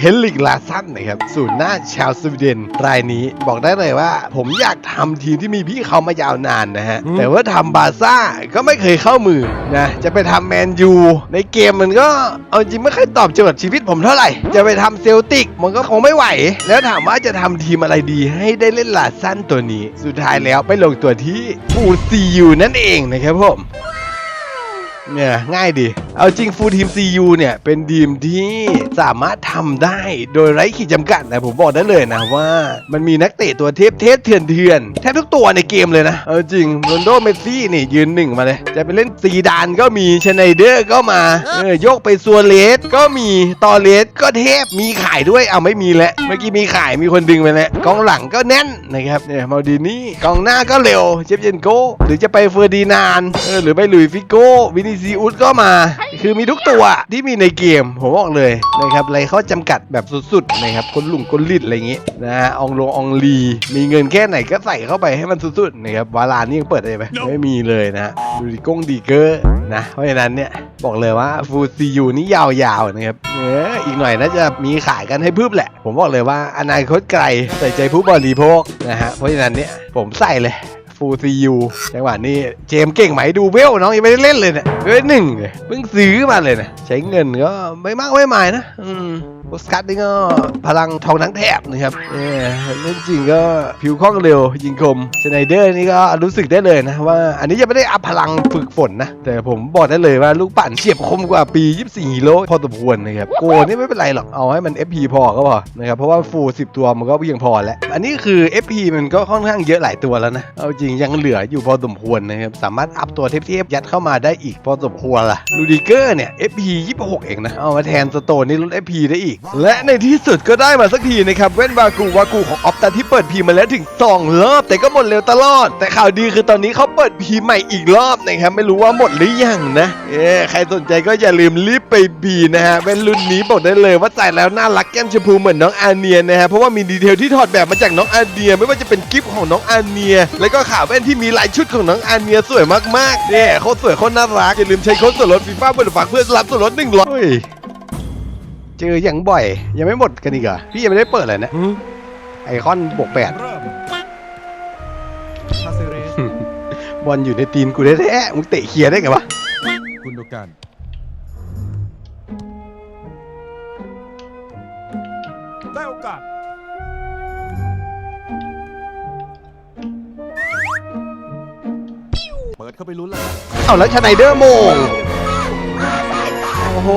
เฮนลิกลาซันนะครับศูนย์หน้าชาวสวีเดนรายนี้บอกได้เลยว่า ผมอยากทำทีมที่มีพี่เขามายาวนานนะฮะ แต่ว่าทำบาร์ซ่าก็ไม่เคยเข้ามือนะจะไปทำแมนยูในเกมมันก็เอาจริงไม่เคยตอบโจทย์ชีวิตผมเท่าไหร่ จะไปทำเซลติกมันก็คงไม่ไหว แล้วถามว่าจะทำทีมอะไรดีให้ได้เล่นลาซันตัวนี้ สุดท้ายแล้วไปลงตัวที่ฟูซียูนั่นเองนะครับผม เนี่ยง่ายดี เอาจริงฟูลทีม CU เนี่ย เป็นทีมที่สามารถทำได้โดยไร้ขีดจำกัดนะผมบอกได้เลยนะว่า มันมีนักเตะตัวเทพเทพเถื่อนเถื่อนแทบทุกตัวในเกมเลยนะ เอาจริงโรนโดเมสซี่นี่ยืนหนึ่งมาเลย จะไปเล่นซีดานก็มีชไนเดอร์ก็มาเออโยกไปซัวเลสก็มีตอเลสก็เทพมีขายด้วยเอาไม่มีแล้วเมื่อกี้มีขายมีคนดึงไปแล้วกองหลังก็แน่นนะครับเนี่ยมาดีนี่กองหน้าก็เร็วเชฟเยนโกหรือจะไปเฟอร์ดีนานเออหรือไปลุยฟิโกวินิซีอุสก็มา คือมีทุกตัวที่มีในเกม ผมบอกเลยนะครับอะไรเขาจำกัดแบบสุดๆนะครับคนหลุงคนลิดอะไรอย่างงี้นะฮะอองลงอองลี มีเงินแค่ไหนก็ใส่เข้าไปให้มันสุดๆนะครับวาลานนี่ยังเปิดได้ไหมไม่มีเลยนะฮะดูดิก้งดีเกอร์นะเพราะฉะนั้นเนี่ยบอกเลยว่าฟูซียูนี่ยาวๆนะครับเอออีกหน่อยน่าจะมีขายกันให้พึบแหละ ผมบอกเลยว่าอนาคตไกลใส่ใจผู้บริโภคนะฮะเพราะฉะนั้นเนี่ยผมใส่เลย ฟูซียูจังหวะนี้เจมเก่งไหมดูเวลน้องยังไม่ได้เล่นเลยเนี่ยเวลหนึ่งเนี่ยเพิ่งซื้อมาเลยนะใช้เงินก็ไม่มากไม่หมายนะ อืมโอสกัดนี่ก็พลังทองทั้งแถบนะครับเออเล่นจริงก็ผิวคล่องเร็ว ยิงคมชไนเดอร์นี่ก็รู้สึกได้เลยนะว่า อันนี้ยังไม่ได้อัพพลังฝึกฝนนะ แต่ผมบอกได้เลยว่าลูกปั่นเฉียบคมกว่าปี 24ฮีโร่พอสมควรนะครับโกนี่ไม่เป็นไรหรอกเอาให้มัน FP พอก็พอนะครับเพราะว่าฟู10 ตัวมันก็เพียงพอแล้ว อันนี้คือ FP มันก็ค่อนข้างเยอะหลายตัวแล้วนะเอาจริงยังเหลืออยู่พอสมควรนะครับ สามารถอัพตัวเทพๆยัดเข้ามาได้อีกพอสมควรล่ะลูดิเกอร์เนี่ย FP 26 เองนะ เอามาแทนสโตนนี่ลด FP ได้อีก และในที่สุดก็ได้มาสักทีนะครับเว้นวากูวากูของออฟตาที่เปิดพีมาแล้วถึง2รอบ แต่ก็หมดเร็วตลอด แต่ข่าวดีคือตอนนี้เขาเปิดพีใหม่อีกรอบนะครับไม่รู้ว่าหมดหรือยังนะเอ้ใครสนใจก็อย่าลืมรีบไปพีนะฮะเป็นรุ่นนี้บอกได้เลยว่าใส่แล้วน่ารักแก้มชมพูเหมือนน้องอาเนียนะฮะเพราะว่ามีดีเทลที่ถอดแบบมาจากน้องอาเนีย ไม่ว่าจะเป็นกิฟต์ของน้องอาเนีย แล้วก็ขาแว่นที่มีลายชุดของน้องอาเนียสวยมากๆเนี่ยโคตรสวยโคตรน่ารักอย่าลืมใช้โค้ดส่วนลดฟีฟ่าบนฝากเพื่อรับส่วนลดหนึ่งร้อยเจออย่างบ่อย ยังไม่หมดกันอีกเหรอพี่ยังไม่ได้เปิดเลยนะไอคอนบวกแปดเริ่มคาเซเรสบอลอยู่ในตีนกูแท้ๆมึงเตะเคลียร์ได้ไงวะกุนโดกันไเปิดเข้าไปลุ้นแล้วครับเอาแล้วชไนเดอร์โมงโอ้โห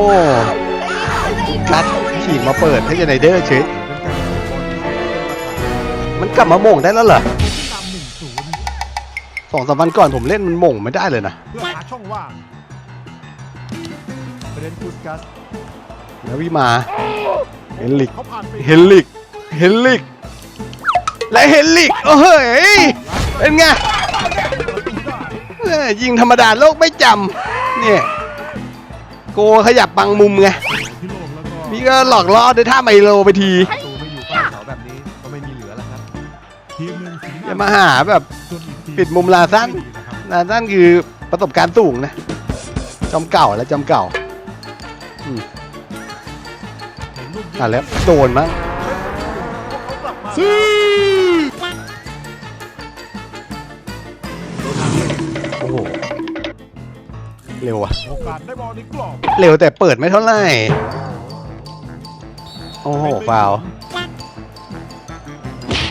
กัดฉีกมาเปิดให้ชไนเดอร์เฉยเป็นการบอลที่เป็นประธานมันกลับมาโมงได้แล้วเหรอที่นำหนึ่งศูนย์สองสามวันก่อนผมเล่นมันโมงไม่ได้เลยนะเพื่อหาช่องว่างเบรนคูสกัสแล้ววิมาเฮนลิกเขาผ่านไปเฮนลิกเฮนลิกและเฮนลิกโอ้เฮ้ยเป็นไงประตูได้เอ้ ยยิงธรรมดาโลกไม่จำเนี่ยโกขยับบังมุมไงที่โล่งแล้วก็พี่ก็หลอกล่อด้วยท่าไมโลไปทีประตูไม่อยู่ใต้เสาแบบนี้ก็ไม่มีเหลือแล้วครับทีมหนึ่งสีอย่ามาหาแบบ ส่วนอีกทีปิดมุมลาสั้นไม่ดีนะครับนั่นนั่นคือประสบการณ์สูงนะจอมเก่าและจอมเก่าเห็นลูกยิงอะแล้วโดนมั้งเขากลับมา โอ้โหเร็วอะโอกาสได้บอลในกรอบเร็วแต่เปิดไม่เท่าไหร่ โอ้โหฟาวล์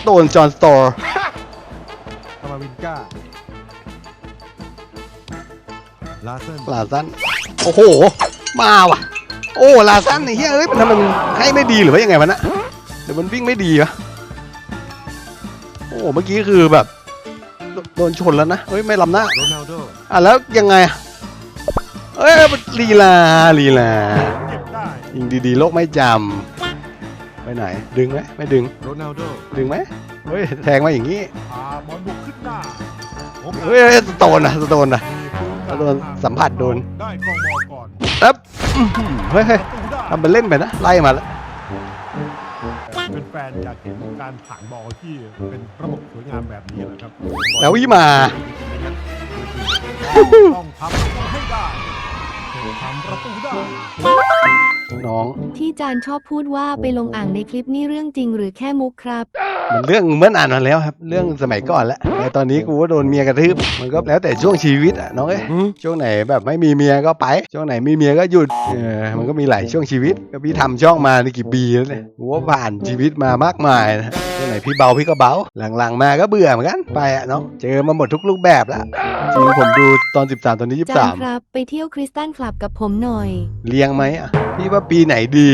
โดนจอห์นสโตร์คามาวินก้าลาเซนลาซันโอ้โห มาว่ะ โอ้ลาซันไอ้เหี้ยเอ้ยมันทำไมมันให้ไม่ดีหรือว่ายังไงวะนะเดี๋ยวมันวิ่งไม่ดีวะโอ้โหเมื่อกี้คือแบบ โดโดนชนแล้วนะเฮ้ยไม่ลำหน้าโรนัลโดอะแล้วยังไงอะเอ้ยมันลีลาลีลาเก็บได้ยิงดีๆ โลกไม่จำไปไหน ดึงไหมไม่ดึงโรนัลโดดึงไหมเฮ้ยแทงมาอย่างนี้พาบอลบุกขึ้นหน้าโอกาสเฮ้ยเฮ้ยสโตนนะสโตนนะมีโดนสัมผัสโดนได้ครองบอลก่อนแล้วอื้อหือเฮ้ยเฮ้ยประตูได้ทำเป็นเล่นไปนะไล่มาแล้วเป็ นแฟนอยากเห็นการผ่านบอลที่เป็นระบบสวยงามแบบนี้แหละครับแล้ววิมา ต้องทำประตูให้ได้ทำประตูได้ น้องที่จานชอบพูดว่าไปลงอ่างในคลิปนี่เรื่องจริงหรือแค่มุกครับ มันเรื่องเมื่อนานมาแล้วครับ เรื่องสมัยก่อนแล้วแต่ตอนนี้กูว่าโดนเมียกระทืบมันก็แล้วแต่ช่วงชีวิตอะน้องเอ้ยช่วงไหนแบบไม่มีเมียก็ไป ช่วงไหนมีเมียก็หยุดเออมันก็มีหลายช่วงชีวิตก็พี่ทำช่องมาในกี่ปีแล้วเนี่ยกูว่าผ่านชีวิตมามากมายนะช่วงไหนพี่เบาพี่ก็เบาหลังๆมาก็เบื่อเหมือนกันไปอะน้องเจอมาหมดทุกรูปแบบแล้วจริงผมดูตอน 13 ตอนนี้จาน23 ครับ ไปเที่ยวคริสตันคลับกับผมหน่อย เลี้ยงไหมอะ พี่ว่าปีไหนดี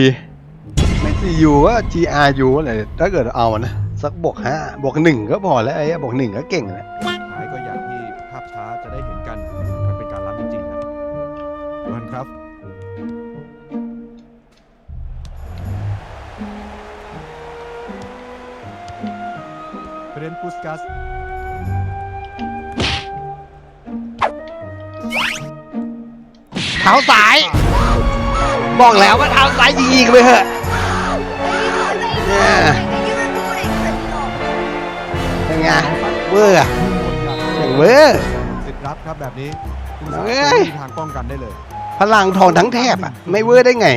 ไม่ซียูก็ GRU อะไรถ้าเกิดเอานะ สักบวกห้าบวกหนึ่งก็พอแล้วไอ้บวกหนึ่งก็เก่งแล้วท้ายก็อย่างที่ภาพช้าจะได้เห็นกันมันเป็นการล้ำจริงๆครับมันครับ เบรนต์ปุสกัสเท้าซ้าย บอกแล้วว่าเท้าซ้ายยิงอีกไปเถอะเนี่ยเป็นไงเวอร์อะอย่างเวอร์ สิทธิ์รับครับแบบนี้คุณเอ้สามารถยมีทางป้องกันได้เลย พลังทองทั้งแถบอะไม่เวอร์ได้ไง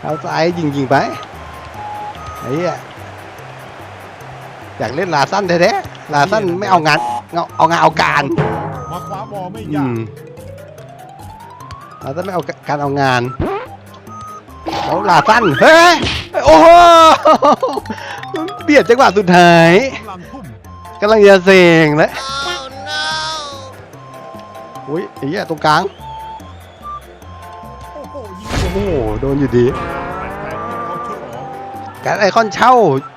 เท้าซ้ายยิงยิงไปไอ้เหี้ยอยากเล่นลาสั้นแท้ๆลาสั้นไม่เอางานเอาเอางานเอาการมาคว้าบอลไม่อืยากม เราจะไม่เอาการเอางานแล้วลาสั้นเฮ้ยโอ้โหเบียดจังหวะสุดท้ายกำลังทุ่มกำลังจะเสงแล้วอุ้ยไอ้เหี้ยตรงกลางโอ้โหโดนอยู่ดีการไอคอนเช่า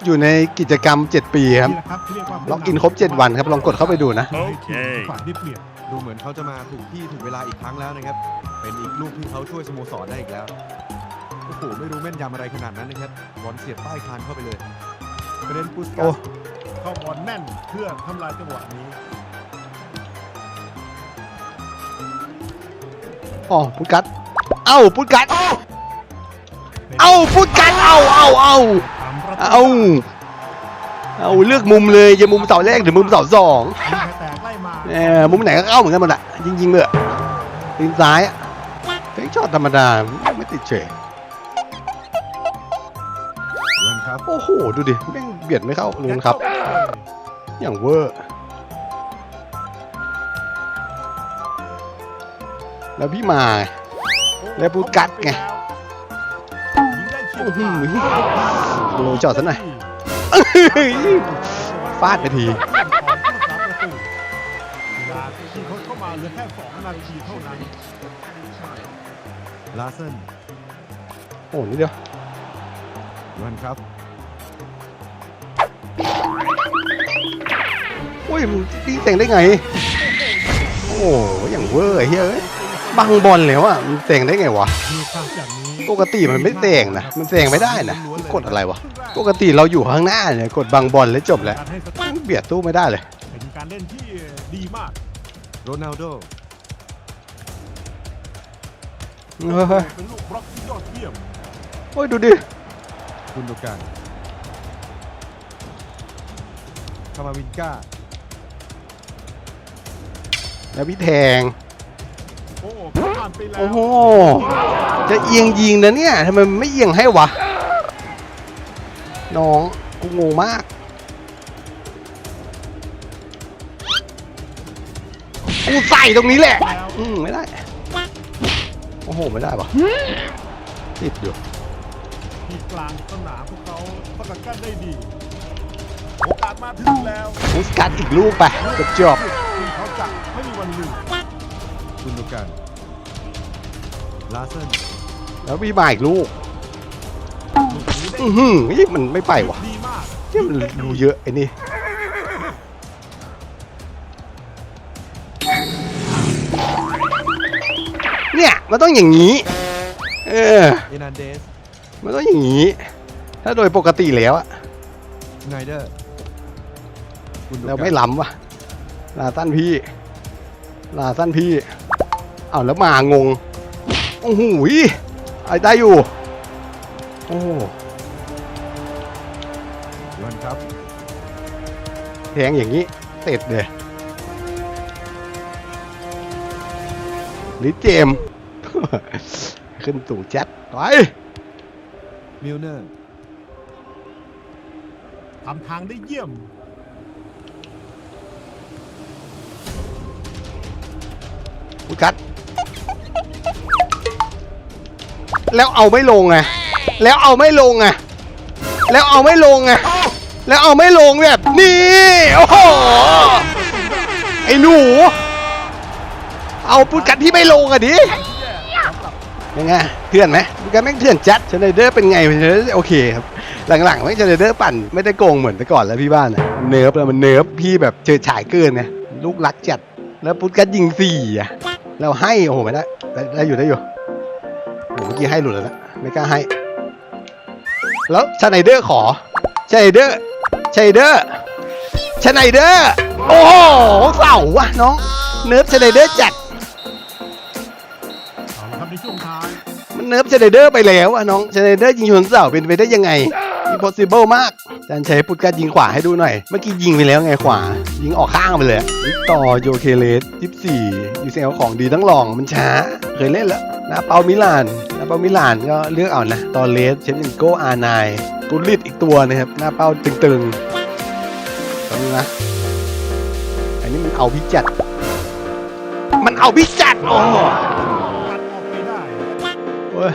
อยู่ในกิจกรรม 7 ปีครับนี่แหละครับที่เรียกว่าล็อกอินครบ 7 วันครับ ลองกดเข้าไปดูนะโอเคฝ่ายได้เปรียบดูเหมือนเขาจะมาถูกที่ถูกเวลาอีกครั้งแล้วนะครับ เป็นอีกลูกที่เขาช่วยสโมสรได้อีกแล้วโอ้โหไม่รู้แม่นยำอะไรขนาดนั้นนะครับบอลเสียบใต้คานเข้าไปเลยเบรนต์ปุสกัโอ้สเข้าบอลแน่นเพื่อทำลายจังหวะนี้ อ๋อพุดกัดเอ้าพุดกัดเอ้าพุดกัดเอ้าเอ้าเอ้าตามประตูเอาเอาเลือกมุมเลยจะมุมเสาแรกหรือมุมเสาสองยิงแตกไล่มาเออมุมไหนก็เข้าเหมือนกันหมดอะยิงยิงๆเลยตีนซ้ายอะ เฮ้ยช็อตธรรมดาไม่ติดเฉยเวนครับ โอ้โห ดูดิแม่งเบียดไม่เข้าลุงครับ อย่างเวอร์ แล้วพี่มาไงแล้วพูดกัดไงยิงได้เฉียบอื้อหืขาดอโอ้จอดซะหน่อยเฮ้ยฟาดไปทีเวลาที่เขาเข้ามาเหลือแค่สองนาทีเท่านั้น ลาเซนโอ้นี่เดียวเวนครับโอ้ยมึงตีเต่งได้ไง โอ้โหอย่างเวอร์ไอ้เฮ้ยเอ้ยบังบอลแล้วอะมันเต่งได้ไงวะมีภาพอย่างนี้ปกติมันไม่เต่งนะมันเต่งไม่ได้นะกดอะไรวะปกติเราอยู่ข้างหน้าเนี่ยกดบังบอลแล้วจบแล้วการให้สตาร์ทเบียดตู้ไม่ได้เลย เป็นการเล่นที่ดีมากโรนัลโด เฮ้ยเป็นลูกบล็อกที่ยอดเยี่ยมโอ้ยดูดิกุนโดกันคามาวินก้า แล้วพี่แทง โอ้ผ่านไปแล้วโอ้โห จะเอียงยิงนะเนี่ยทำไมมันไม่เอียงให้วะ น้อง กูงงมากกูใส่ตรงนี้แหละแล้วอืมไม่ได้ โอ้โห ไม่ได้ปะติดอยู่ที่กลางสนามพวกเขาประกันได้ดี โอกาสมาถึงแล้วมุสกัดอีกลูกไปจบจบที่เขาจะไม่มีวันลืมกุนโดกันลาเซนแล้วพี่มาอีกลูก ลูกนี้ได้อือหือนี่มันไม่ไปวะดีมากที่มันดูเยอะไอ้นี่ มันต้องอย่างนี้ เออ เอนันเดสมันต้องอย่างนี้ ถ้าโดยปกติแล้วอะไนเดอร์กุนโดเรากันไม่ล้ำว่ะ ลาสั้นพี่ ลาสั้นพี่ เอาแล้วมางง โอ้โหยไอ้ได้อยู่ โอ้โหเวนครับแทงอย่างนี้เสร็จเลยลิเจมส์ ขึ้นสูงจัดไปมิลเนอร์ทำทางได้เยี่ยม พุกัดแล้วเอาไม่ลงไงแล้วเอาไม่ลงไงแล้วเอาไม่ลงไงแล้วเอาไม่ลงแบบนี่โอ้โหไอ้หนู เอาพุกัดที่ไม่ลงอะดิ ยังไงเถื่อนไหมกัดแม่งเถื่อนจัดชนเดอร์เป็นไงชนเดอร์โอเคครับหลังๆไม่ชนเดอร์ปั่นไม่ได้โกงเหมือนแต่ก่อนแล้วพี่บ้านเนิร์ฟแล้วมันเนิร์ฟพี่แบบเจอฉายเกินไงลูกรักจัดแล้วพุทธกัดยิงสี่อะเราให้โอ้โหไม่ได้ได้อยู่ได้อยู่โอ้เมื่อกี้ให้หลุดแล้วนะไม่กล้าให้ แล้วชไนเดอร์ขอชไนเดอร์ชไนเดอร์ชไนเดอร์โอ้โหเสาวะน้องเนิร์ฟชไนเดอร์จัด เนิร์ฟชนเดอร์ไปแล้วอะน้องเชนเดอร์ยิงชนเสาเป็นไปได้ยังไง impossible มากอาจารย์ใช้พุทธกัดยิงขวาให้ดูหน่อย เมื่อกี้ยิงไปแล้วไงขวา ยิงออกข้างไปเลยวิกตอโยเคเลสยี่สี่ยูเซลของดีทั้งหลองมันช้า เคยเล่นแล้วนาเปามิลานนาเปามิลานก็เลือกเอานะ ตอเลสเชฟเนโกอาร์ไนกุลิตอีกตัวนะครับ หน้าเป้าตึงๆตรงนี้นะ อันนี้มันเอาพิจัด มันเอาพิจัด โอ้ เว้ย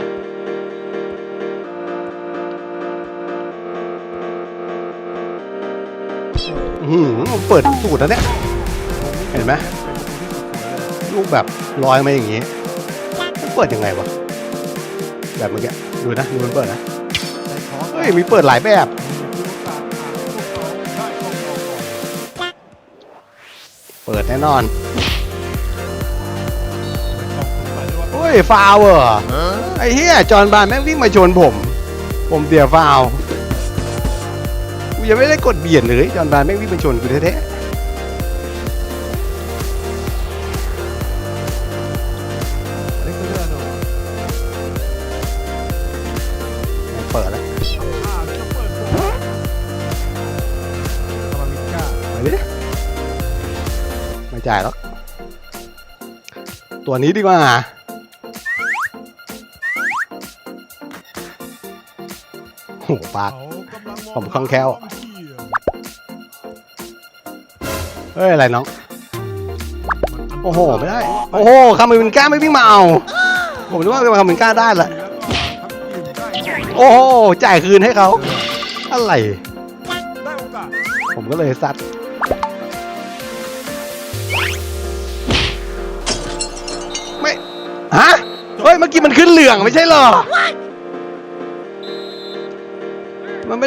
อื้อหืมันเปิดสูตรแล้วเนี่ย เห็นไหมลูกแบบลอยมาอย่างงี้ มันเปิดยังไงวะ แบบเมื่อกี้ดูนะ ดูมันเปิดนะ เฮ้ย มีเปิดหลายแบบ เปิดแน่นอน เฮ้ย ฟาวเหรอ ไอ้เหี้ยจอนบานแม่งวิ่งมาชนผม ผมเสียฟาวกูยังไม่ได้กดเบียดเลยจอนบานแม่งวิ่งมาชนกูแท้เล็กซานเดอร์โนๆเปิดแล้วอ่าแล้วก็เปิดตัวคามามิก้าไปดิไม่จ่ายหรอกตัวนี้ดีกว่า ปากเขากำลังมองผมคล่องแคล่วความเชี่ยวเฮ้ย อะไรน้องมันนตรายโอ้โห ไม่ได้ โอ้โหคาร์มินก้าไม่วิ่งมาเอาผมนึกว่าคาร์มินก้าได้ละแล้วก็ทั้งทีมได้โอ้โห จ่ายคืนให้เขา อะไรได้โอกาสผมก็เลยซัดไม่ ฮะ เฮ้ย เมื่อกี้มันขึ้นเหลืองไม่ใช่เหรอ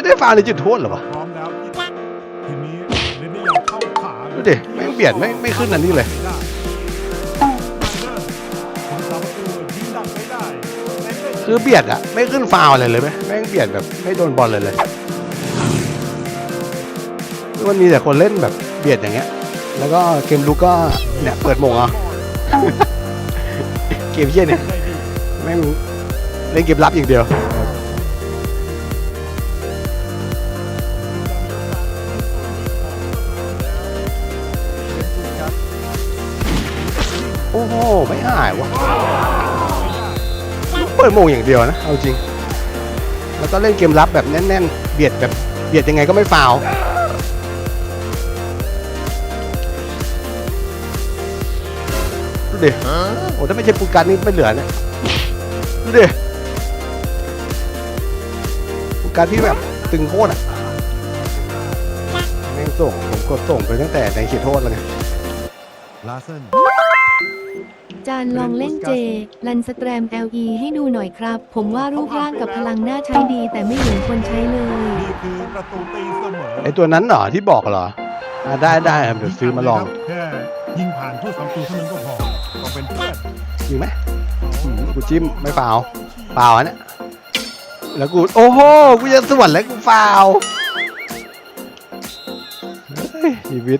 ไม่ได้ฟาวในจุดโทษเหรอวะพร้อมแล้วทีนี้เล่นได้อย่างเข้าขาดูดิแม่งเบียดไม่ไม่ขึ้นอันนี้เลยไม่ได้คนสามประตูยิงดักไม่ได้เล่นได้คือเบียดอะไม่ขึ้นฟาวอะไรเลยไหมแม่งเบียดแบบไม่โดนบอลเลยเลยคือมันมีแต่คนเล่นแบบเบียดอย่างเงี้ย แล้วก็เกมลุกก็เนี่ยเปิดโมงเอาเกมเชี่ยเนี่ยได้ดีแม่งเล่นเกมรับอย่างเดียว อ้ไม่หายวะเปิดโมงอย่างเดียวนะเอาจริง แล้วก็เล่นเกมรับแบบแน่นๆ เบียดแบบเบียดยังไงก็ไม่ฟาวดูดิโอ้ถ้าไม่ใช่ปูการนี่ไม่เหลือนะดูดิปูการที่แบบตึงโคตรอะแม่งส่งผมกดส่งไปตั้งแต่ในเขตโทษแล้วไงลาเซน จานลองเล่นเจ ลันสแตรม LE ให้ดูหน่อยครับ ผมว่ารูปร่างกับพลังน่าใช้ดี แต่ไม่เห็นคนใช้เลย นี่คือประตูตีเสมอไอตัวนั้นเหรอที่บอกเหรออ่าได้ได้ครับเดี๋ยวซื้อมาลองแค่ยิงผ่านผู้สามตูเท่านั้นก็พอต้องเป็นเพื่อนจริงไหมอืมกูจิ้มไม่ฟาวล์ฟาวล์อันเนี้ยแล้วกูโอ้โหกูจะสวนแล้วกูฟาวล์เฮ้ยชีวิต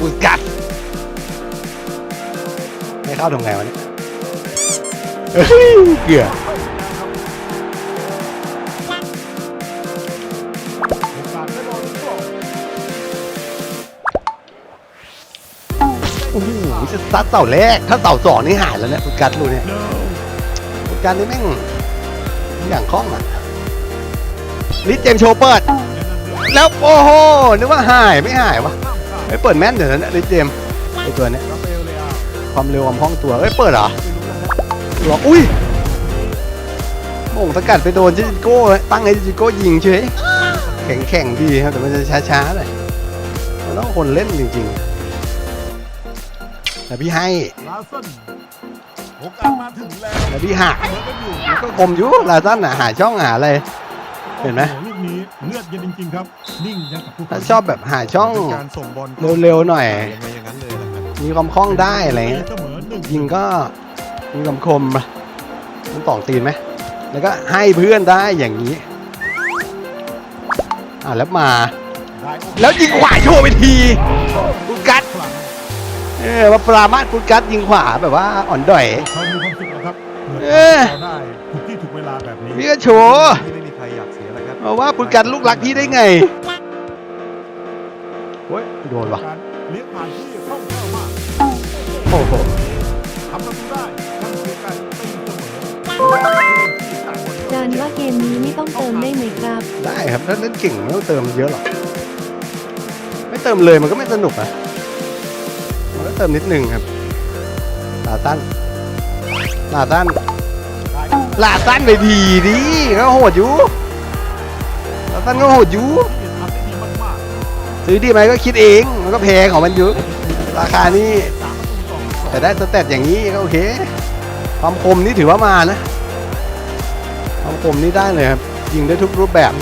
อุยกัด ไม่เข้าทำไงวะเนี่ยเฮ้ยเกือโอกาสได้บโอ้โหจะซัดเสาแรก ถ้าเสาสองนี่หายแล้วเนี่ยอุยกัดรู้เนี่ยเดินอุยกัดนี่แม่งอย่างคล่องอะลิสเจมโชเปิด แล้วโอ้โหนึกว่าหายไม่หายวะ ไม่เปิดแม่นเดี๋ยวนั้นลิเจมส์ไอตัวเนี้ยราฟาเอลเลอาความเร็วความคล่องตัวเอ้ยเปิดเหรอหรออุ้ยโมงสกัดไปโดนจิโก้ตั้งให้จิโก้ยิงเฉยแข็งแข็งดีครับแต่มันจะช้าๆหน่อยมันต้องคนเล่นจริงๆแต่พี่ให้ลาสันโอกาสมาถึงแล้วแต่พี่หักเหมือนกันอยู่มันก็คมอยู่ลาซันอะหาช่องหาอะไรเห็นไหม โอ้โเลือดเย็นจริงๆครับ นิ่งยังกับผู้ถ้าชอบแบบหาช่องเป็นการส่งบอลเร็วๆหน่อย ยังไงอย่างนั้นเลยนะครับมีความคล่องได้อะไรเงี้ยเสมอหนึ่งยิงก็มีความคมปะมันต่องตีนไหมแล้วก็ให้เพื่อนได้อย่างนี้อ่าแล้วมาได้โอกาสแล้วยิงขวาโชว์ไปทีกุดกัดครั้งเออมาปรามาสกุดกัดยิงขวาแบบว่าอ่อนด่อยเขามีความสุขนะครับเออเราได้ถูกที่ถูกเวลาแบบนี้พี่ก็โชว์ที่ไม่มีใครอยากเสียแล้วครับ เอาว่ากุดกัดลูกรักพี่ได้ไงเฮ้ยโดนวะการเลี้ยงผ่านที่คล่องแคล่วมากโอ้โหทำประตูได้ทำคือการตีเสมอจานว่าเกมนี้ไม่ต้องเติมได้ไหมครับ ได้ครับถ้าเล่นเก่งไม่ต้องเติมเยอะหรอกไม่เติมเลยมันก็ไม่สนุกอะมันก็เติมนิดนึงครับลาสั้นลาสั้นลาสั้นไปทีดิก็โหดอยู่ ลาสั้นก็โหดอยู่ซื้อดีไหมก็คิดเองมันก็แพงของมันอยู่ราคานี้แต่ได้สเตตอย่างนี้ก็โอเคความคมนี่ถือว่ามานะความคมนี่ได้เลยครับยิงได้ทุกรูปแบบ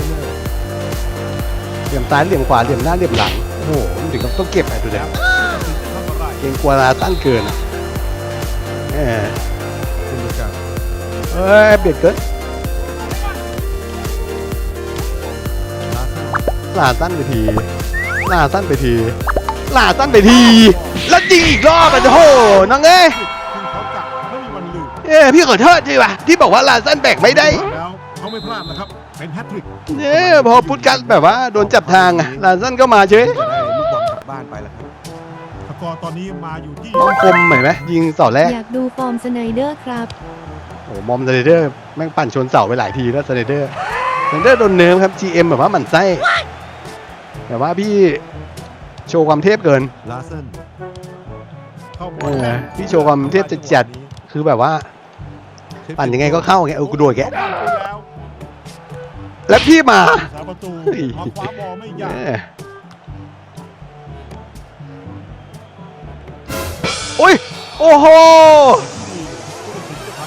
เหลี่ยมซ้ายเหลี่ยมขวาเหลี่ยมหน้าเหลี่ยมหลังโอ้โหมันถึงกับต้องเก็บไอ้ตัวเดียวเกรงกลัวลาสั้นเกินอ่เออเอเบียดเกิน ลาซันลาสั้นไปทีลาสั้นไปทีลาสั้นไปที แล้วยิงอีกรอบอะโอ้โหน้องเอ้ยคือเขาจับไม่มีวันลืมเอ้ยพี่ขอโทษทีว่ะที่บอกว่าลาสั้นแบกไม่ได้แล้วเขาไม่พลาดนะครับเป็นแฮตทริกเนี่ยพอพุทธกันแบบว่าโดนจับทางอะลาสั้นก็มาเฉยจะได้ลูกบอลกลับบ้านไปแล้วครับสกอร์ตอนนี้มาอยู่ที่ความคมเห็นไหมยิงเสาแรกอยากดูฟอร์มสไนเดอร์ครับโอ้โหมอมสไนเดอร์แม่งปั่นชนเสาไปหลายทีแล้วสไนเดอร์สไนเดอร์โดนเนิร์ฟครับ GM แบบว่าหมันไส้ แต่ว่าพี่โชว์ความเทพเกิน ลาซันเข้าบเออลอพี่โชว์ความเทพจะจัด คือแบบว่า ปั่นยังไงก็เข้าไงเออกูโดดแกได้ไปแล้วแล้วพี่มาสามประตูเฮ้ยมาคว้าบอลไม่ยากเออโอ้ยโอ้โห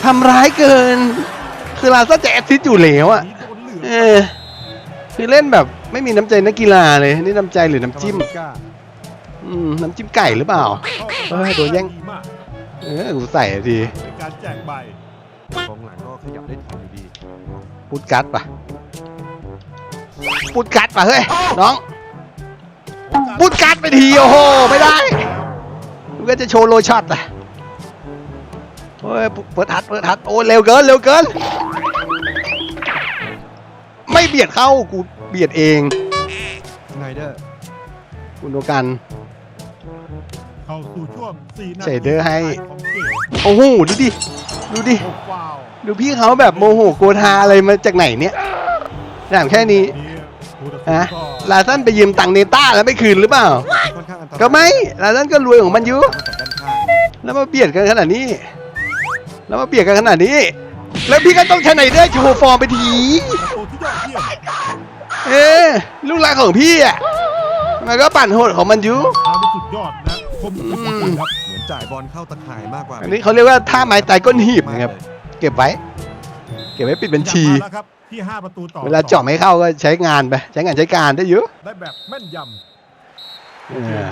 ทำร้ายเกิน คือลาซ่าจะแอดซิสต์อยู่แล้วอะหนีโดนเหลืองเออคือเล่นแบบ ไม่มีน้ำใจนักกีฬาเลยนี่น้ำใจหรือน้ำจิ้มกามาลิก้าอืมน้ำจิ้มไก่หรือเปล่าเอ้ยโดนแย่งดีมากเออกูใส่ทีเป็นการแจกใบกองหลังก็ขยับได้ทันอยู่ดีพูดกัดปะพูดกัดปะเฮ้ยน้องพูดกัดไปทีโอ้โหไม่ได้มันก็จะโชว์โลช็อตอะโอ้ยเปิดทัดเปิดทัดโอ้ยเร็วเกินเร็วเกินไม่เบียดเข้ากู เบียดเองสไนเดอร์คุณดูกัน เข้าสู่ช่วง4นาทีเชเดอร์ให้ ของเกมโอ้โหดูดิ ดูดิ โอ้ฟาวดูพี่เขาแบบโมโหโกธาอะไรมาจากไหนเนี่ยอย่างแค่นี้ นี่ผู้ตัดสินฮะ ก็ลาซันไปยืมตังค์เนต้าแล้วไม่คืนหรือเปล่า ค่อนข้างอันตรายก็ไม่ลาซันก็รวยของมันอยู่มาจากด้านข้างแล้วมาเบียดกันขนาดนี้ แล้วมาเบียดกันขนาดนี้ แล้วพี่ก็ต้องชนะเดอร์โชว์ฟอร์มไปทีประตูที่ยอดเยี่ยม เอ๊ะลูกหลานของพี่อะมันก็ปั่นโหดของมันอยู่ทางที่สุดยอดนะคมทุกประการครับ เหมือนจ่ายบอลเข้าตะข่ายมากกว่าอันนี้เขาเรียกว่าท่าไม้ตายก้นหีบนะครับ เก็บไว้ เก็บไว้ปิดบัญชีมาแล้วครับที่5ประตูต่อเวลาเจาะไม่เข้าก็ใช้งานไป ใช้งานใช้การได้เยอะ ได้แบบแม่นยำ เออ